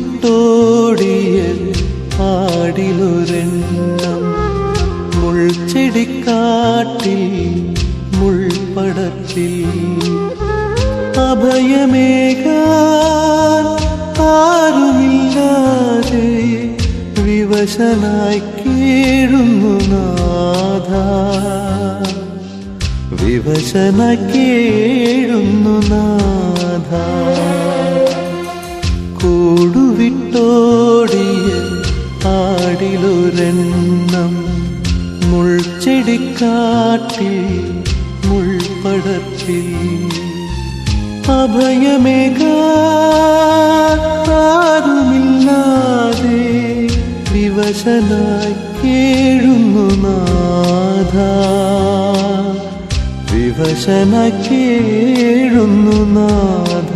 കൂടുവിട്ടോടിയ ആടിലൊരെണ്ണം മുൾച്ചെടിക്കാട്ടിൽ മുൾപടത്തിൽ അഭയമേകാൻ ആരുമില്ലാതെ വിവശനായി കേഴുന്നു നാഥ. വിവശന കേഴുന്നു നാഥ. കൂടുവിട്ടോടിയ ആടിലൊരെണ്ണം മുൾച്ചെടിക്കാട്ടിൽ മുൾപടത്തിൽ അഭയമേകാരുമില്ലാതെ വിവശനായി കേഴുന്നു നാഥ. വിവശന കേഴുന്നു നാഥ.